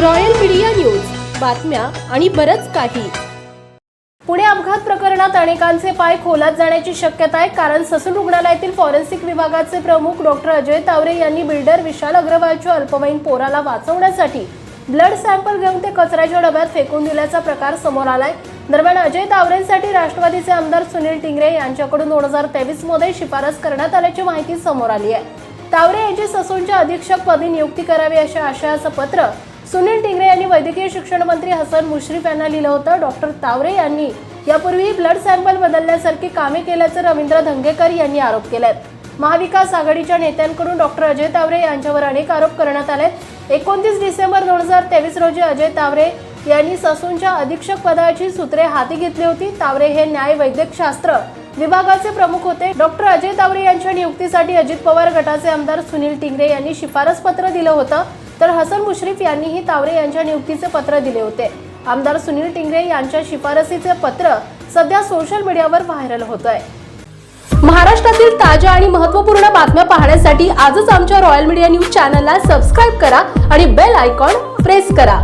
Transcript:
Royal media news. बातम्या आणि बरंच काही. पुणे अपघात प्रकरणात अनेकांचे पाय खोलात जाण्याची शक्यता आहे कारण ससून रुग्णालयातील फॉरेन्सिक विभागाचे प्रमुख डॉक्टर अजय तावरे यांनी बिल्डर विशाल अग्रवालच्या अल्पवयीन पोराला वाचवण्यासाठी ब्लड सॅम्पल घेऊन ते कचऱ्याच्या डब्यात फेकून दिल्याचा प्रकार समोर आलाय. दरम्यान अजय तावरेंसाठी राष्ट्रवादीचे आमदार सुनील टिंगरे यांच्याकडून दोन हजार तेवीसमध्ये शिफारस करण्यात आल्याची माहिती समोर आली आहे. तावरे यांची ससूनच्या अधीक्षक पदी नियुक्ती करावी अशा आशयाचं पत्र सुनील टिंगरे यांनी वैद्यकीय शिक्षण मंत्री हसन मुश्रीफ यांना लिहिलं होतं. डॉक्टर तावरे यांनी यापूर्वी ब्लड सॅम्पल बदलण्यासारखी कामे केल्याचं रवींद्र धंगेकर यांनी आरोप केलेत महाविकास आघाडीच्या नेत्यांकडून डॉक्टर अजय तावरे यांच्यावर अनेक आरोप करण्यात आले एकोणतीस डिसेंबर दोन हजार तेवीस रोजी अजय तावरे यांनी ससूनच्या अधीक्षक पदाची सूत्रे हाती घेतली होती. तावरे हे न्याय वैद्यकशास्त्र विभागाचे प्रमुख होते. डॉक्टर अजय तावरे यांच्या नियुक्तीसाठी अजित पवार गटाचे आमदार सुनील टिंगरे यांनी शिफारस पत्र दिलं होतं. तर हसन मुश्रीफ यांनीही तावरे यांच्या नियुक्तीचे पत्र दिले होते. आमदार सुनील टिंगरे यांच्या शिफारसीचे पत्र सध्या सोशल मीडियावर व्हायरल होत आहे महाराष्ट्रातील ताज्या आणि महत्त्वपूर्ण बातम्या पाहण्यासाठी आजच आमच्या रॉयल मीडिया न्यूज चॅनलला सबस्क्राईब करा आणि बेल आयकॉन प्रेस करा.